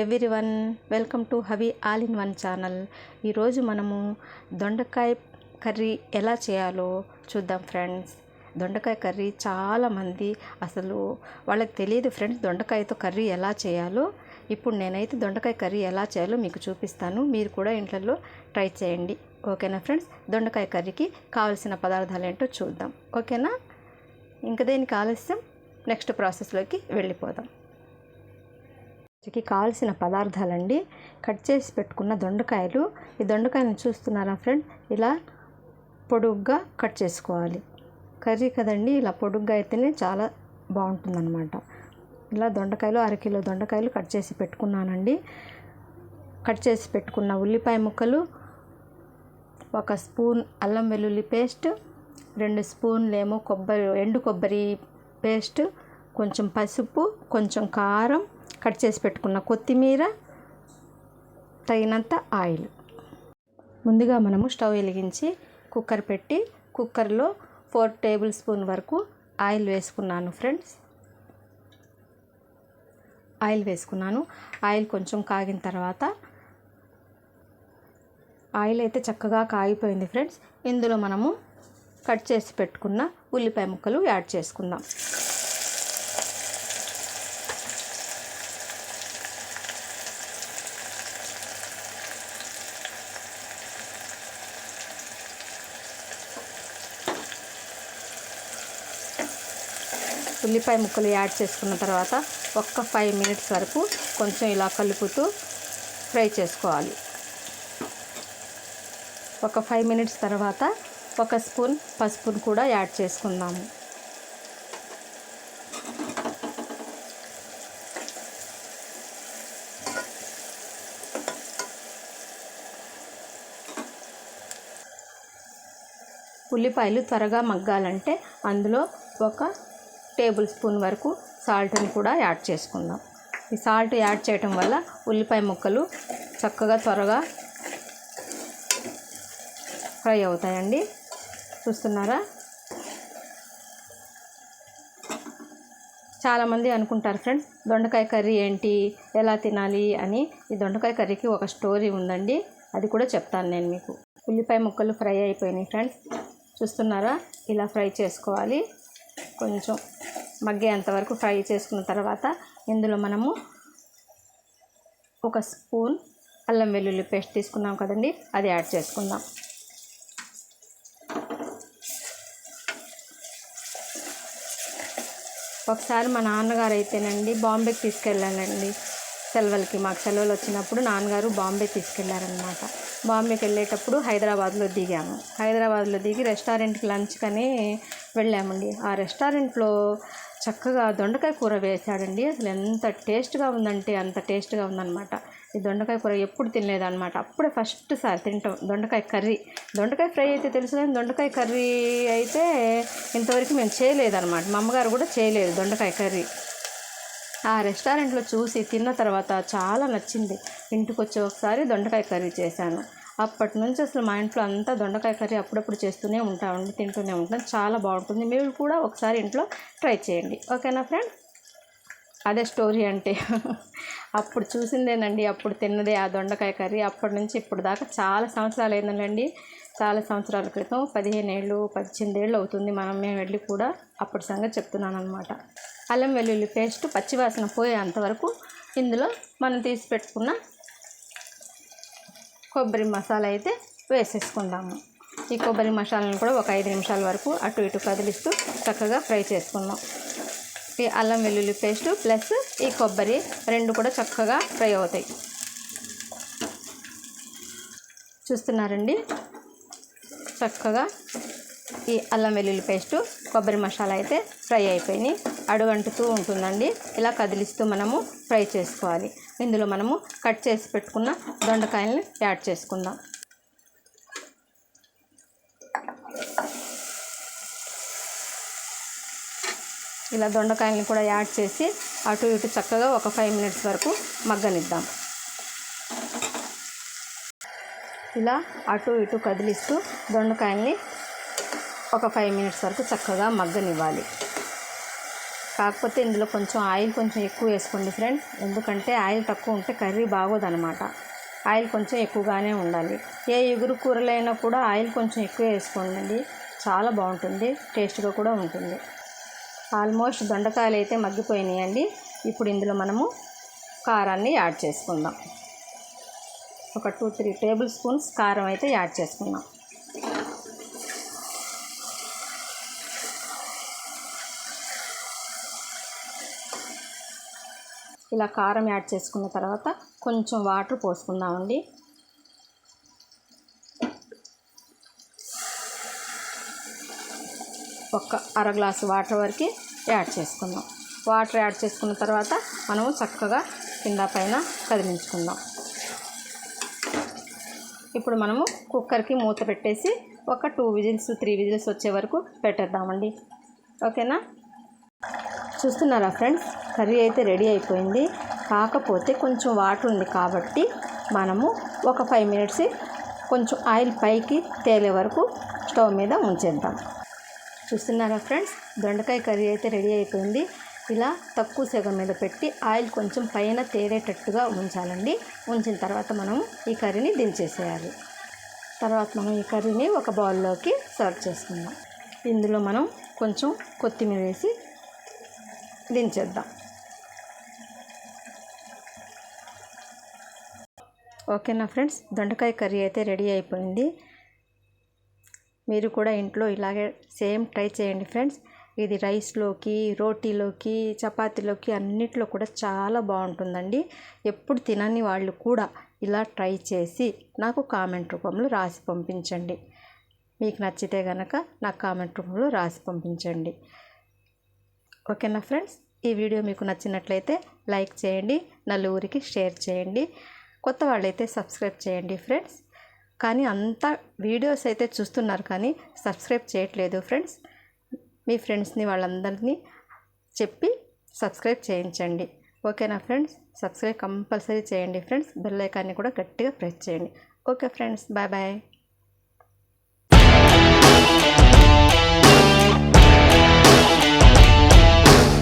Everyone welcome to Havi all in one channel ఈరోజు మనము దొండకాయ కర్రీ ఎలా చేయాలో చూద్దాం ఫ్రెండ్స్ దొండకాయ కర్రీ చాలామంది అసలు వాళ్ళకి తెలియదు ఫ్రెండ్స్ దొండకాయతో కర్రీ ఎలా చేయాలో. ఇప్పుడు నేనైతే దొండకాయ కర్రీ ఎలా చేయాలో మీకు చూపిస్తాను. మీరు కూడా ఇంట్లో ట్రై చేయండి. ఓకేనా ఫ్రెండ్స్ దొండకాయ కర్రీకి కావలసిన పదార్థాలు ఏంటో చూద్దాం. ఓకేనా? ఇంకా దేనికి ఆలస్యం? నెక్స్ట్ ప్రాసెస్లోకి వెళ్ళిపోదాం. కి కావాల్సిన పదార్థాలండి. కట్ చేసి పెట్టుకున్న దొండకాయలు. ఈ దొండకాయలను చూస్తున్నారా ఫ్రెండ్? ఇలా పొడుగ్గా కట్ చేసుకోవాలి. కర్రీ కదండి ఇలా పొడుగ్గా అయితేనే చాలా బాగుంటుందన్నమాట. ఇలా దొండకాయలు అరకిలో దొండకాయలు కట్ చేసి పెట్టుకున్నానండి. కట్ చేసి పెట్టుకున్న ఉల్లిపాయ ముక్కలు ఒక స్పూన్ అల్లం వెల్లుల్లి పేస్ట్ రెండు స్పూన్లేమో కొబ్బరి ఎండు కొబ్బరి పేస్ట్ కొంచెం పసుపు కొంచెం కారం కట్ చేసి పెట్టుకున్న కొత్తిమీర తగినంత ఆయిల్. ముందుగా మనము స్టవ్ వెలిగించి కుక్కర్ పెట్టి కుక్కర్లో ఫోర్ టేబుల్ స్పూన్ వరకు ఆయిల్ వేసుకున్నాను ఫ్రెండ్స్ ఆయిల్ వేసుకున్నాను. ఆయిల్ కొంచెం కాగిన తర్వాత ఆయిల్ అయితే చక్కగా కాగిపోయింది ఫ్రెండ్స్ ఇందులో మనము కట్ చేసి పెట్టుకున్న ఉల్లిపాయ ముక్కలు యాడ్ చేసుకుందాం. ఉల్లిపాయ ముక్కలు యాడ్ చేసుకున్న తర్వాత ఒక్క ఫైవ్ మినిట్స్ వరకు కొంచెం ఇలా కలుపుతూ ఫ్రై చేసుకోవాలి. ఒక ఫైవ్ మినిట్స్ తర్వాత ఒక స్పూన్ పసుపును కూడా యాడ్ చేసుకుందాము ఉల్లిపాయలు త్వరగా మగ్గాలంటే అందులో ఒక టేబుల్ స్పూన్ వరకు సాల్ట్ని కూడా యాడ్ చేసుకుందాం. ఈ సాల్ట్ యాడ్ చేయటం వల్ల ఉల్లిపాయ ముక్కలు చక్కగా త్వరగా ఫ్రై అవుతాయండి. చూస్తున్నారా? చాలామంది అనుకుంటారు ఫ్రెండ్స్ దొండకాయ కర్రీ ఏంటి ఎలా తినాలి అని. ఈ దొండకాయ కర్రీకి ఒక స్టోరీ ఉందండి అది కూడా చెప్తాను నేను మీకు. ఉల్లిపాయ ముక్కలు ఫ్రై అయిపోయినాయి ఫ్రెండ్స్. చూస్తున్నారా? ఇలా ఫ్రై చేసుకోవాలి. కొంచెం మగ్గేంత వరకు ఫ్రై చేసుకున్న తర్వాత ఇందులో మనము ఒక స్పూన్ అల్లం వెల్లుల్లి పేస్ట్ తీసుకున్నాం కదండి అది యాడ్ చేసుకుందాం. ఒకసారి మా నాన్నగారు అయితేనండి బాంబేకి తీసుకెళ్ళాలండి. సెలవులకి మాకు సెలవులు వచ్చినప్పుడు నాన్నగారు బాంబే తీసుకెళ్ళారనమాట బాంబేకి వెళ్ళేటప్పుడు హైదరాబాద్లో దిగాము. హైదరాబాద్లో దిగి రెస్టారెంట్కి లంచ్కని వెళ్ళామండి. ఆ రెస్టారెంట్లో చక్కగా దొండకాయ కూర వేశాడండి. అసలు ఎంత టేస్ట్గా ఉందంటే అంత టేస్ట్గా ఉందన్నమాట. ఈ దొండకాయ కూర ఎప్పుడు తినలేదన్నమాట. అప్పుడే ఫస్ట్ సారి తింటాం. దొండకాయ కర్రీ. దొండకాయ ఫ్రై అయితే తెలుసు కానీ దొండకాయ కర్రీ అయితే ఇంతవరకు మేము చేయలేదన్నమాట. మా అమ్మగారు కూడా చేయలేదు దొండకాయ కర్రీ. ఆ రెస్టారెంట్లో చూసి తిన్న తర్వాత చాలా నచ్చింది. ఇంటికి వచ్చి ఒకసారి దొండకాయ కర్రీ చేశాను. అప్పటి నుంచి అసలు మా ఇంట్లో అంతా దొండకాయ కర్రీ అప్పుడప్పుడు చేస్తూనే ఉంటామండి తింటూనే ఉంటాం. చాలా బాగుంటుంది. మీరు కూడా ఒకసారి ఇంట్లో ట్రై చేయండి. ఓకేనా ఫ్రెండ్ అదే స్టోరీ అంటే. అప్పుడు చూసిందేనండి అప్పుడు తిన్నదే ఆ దొండకాయ కర్రీ. అప్పటి నుంచి ఇప్పుడు దాకా చాలా సంవత్సరాలు అయిందండి చాలా సంవత్సరాల క్రితం పదిహేను ఏళ్ళు పద్దెనిమిది ఏళ్ళు అవుతుంది. మనం మేము వెళ్ళి కూడా అప్పటి సంగతి చెప్తున్నాను అనమాట అల్లం వెల్లుల్లి పేస్ట్ పచ్చివాసన పోయేంతవరకు ఇందులో మనం తీసి పెట్టుకున్న కొబ్బరి మసాలా అయితే వేసేసుకుందాము. ఈ కొబ్బరి మసాలాను కూడా ఒక ఐదు నిమిషాల వరకు అటు ఇటు కదిలిస్తూ చక్కగా ఫ్రై చేసుకుందాం. ఈ అల్లం వెల్లుల్లి పేస్ట్ ప్లస్ ఈ కొబ్బరి రెండు కూడా చక్కగా ఫ్రై అవుతాయి. చూస్తున్నారండి? చక్కగా ఈ అల్లం వెల్లుల్లి పేస్టు కొబ్బరి మసాలా అయితే ఫ్రై అయిపోయినాయి. అడుగంటుతూ ఉంటుందండి. ఇలా కదిలిస్తూ మనము ఫ్రై చేసుకోవాలి. ఇందులో మనము కట్ చేసి పెట్టుకున్న దొండకాయలని యాడ్ చేసుకుందాం. ఇలా దొండకాయలని కూడా యాడ్ చేసి అటు ఇటు చక్కగా ఒక ఫైవ్ మినిట్స్ వరకు మగ్గనిద్దాం. ఇలా అటు ఇటు కదిలిస్తూ దొండకాయల్ని ఒక ఫైవ్ మినిట్స్ వరకు చక్కగా మగ్గనివ్వాలి. కాకపోతే ఇందులో కొంచెం ఆయిల్ కొంచెం ఎక్కువ వేసుకోండి ఫ్రెండ్స్. ఎందుకంటే ఆయిల్ తక్కువ ఉంటే కర్రీ బాగోదనమాట ఆయిల్ కొంచెం ఎక్కువగానే ఉండాలి. ఏ ఎగురు కూరలైనా కూడా ఆయిల్ కొంచెం ఎక్కువ వేసుకోండి చాలా బాగుంటుంది. టేస్ట్గా కూడా ఉంటుంది. ఆల్మోస్ట్ దొండకాయలు అయితే మగ్గిపోయినాయండి. ఇప్పుడు ఇందులో మనము కారాన్ని యాడ్ చేసుకుందాం. ఒక టూ త్రీ టేబుల్ స్పూన్స్ కారం అయితే యాడ్ చేసుకున్నాం ఇలా కారం యాడ్ చేసుకున్న తర్వాత కొంచెం వాటర్ పోసుకుందామండి. ఒక అర గ్లాసు వాటర్ వరకు యాడ్ చేసుకుందాం. వాటర్ యాడ్ చేసుకున్న తర్వాత మనము చక్కగా కింద పైన కదిలించుకుందాం. ఇప్పుడు మనము కుక్కర్కి మూత పెట్టేసి ఒక టూ విజిల్స్ త్రీ విజిల్స్ వచ్చే వరకు పెట్టేద్దామండి. ఓకేనా? చూస్తున్నారా ఫ్రెండ్స్? కర్రీ అయితే రెడీ అయిపోయింది. కాకపోతే కొంచెం వాటర్ ఉంది కాబట్టి మనము ఒక ఫైవ్ మినిట్స్ కొంచెం ఆయిల్ పైకి తేలే వరకు స్టవ్ మీద ఉంచేద్దాం. చూస్తున్నారా ఫ్రెండ్స్? దొండకాయ కర్రీ అయితే రెడీ అయిపోయింది. ఇలా తక్కువ సెగ మీద పెట్టి ఆయిల్ కొంచెం పైన తేలేటట్టుగా ఉంచాలండి. ఉంచిన తర్వాత మనం ఈ కర్రీని దించేసేయాలి. తర్వాత మనం ఈ కర్రీని ఒక బౌల్లోకి సర్వ్ చేసుకుందాం. ఇందులో మనం కొంచెం కొత్తిమీర వేసి దించేద్దాం. ఓకేనా ఫ్రెండ్స్? దొండకాయ కర్రీ అయితే రెడీ అయిపోయింది. మీరు కూడా ఇంట్లో ఇలాగే సేమ్ ట్రై చేయండి ఫ్రెండ్స్. ఇది రైస్లోకి రోటీలోకి చపాతీలోకి అన్నిట్లో కూడా చాలా బాగుంటుందండి. ఎప్పుడు తినని వాళ్ళు కూడా ఇలా ట్రై చేసి నాకు కామెంట్ రూపంలో రాసి పంపించండి. మీకు నచ్చితే కనుక నాకు కామెంట్ రూపంలో రాసి పంపించండి. ఓకేనా ఫ్రెండ్స్? ఈ వీడియో మీకు నచ్చినట్లయితే లైక్ చేయండి నలుగురికి షేర్ చేయండి కొత్త వాళ్ళైతే సబ్స్క్రైబ్ చేయండి ఫ్రెండ్స్. కానీ అంత వీడియోస్ అయితే చూస్తున్నారు కానీ సబ్స్క్రైబ్ చేయట్లేదు ఫ్రెండ్స్. మీ ఫ్రెండ్స్ని వాళ్ళందరినీ చెప్పి సబ్స్క్రైబ్ చేయించండి. ఓకేనా ఫ్రెండ్స్? సబ్స్క్రైబ్ కంపల్సరీ చేయండి ఫ్రెండ్స్. బెల్ ఐకాన్ని కూడా గట్టిగా ప్రెస్ చేయండి. Okay friends. Bye bye.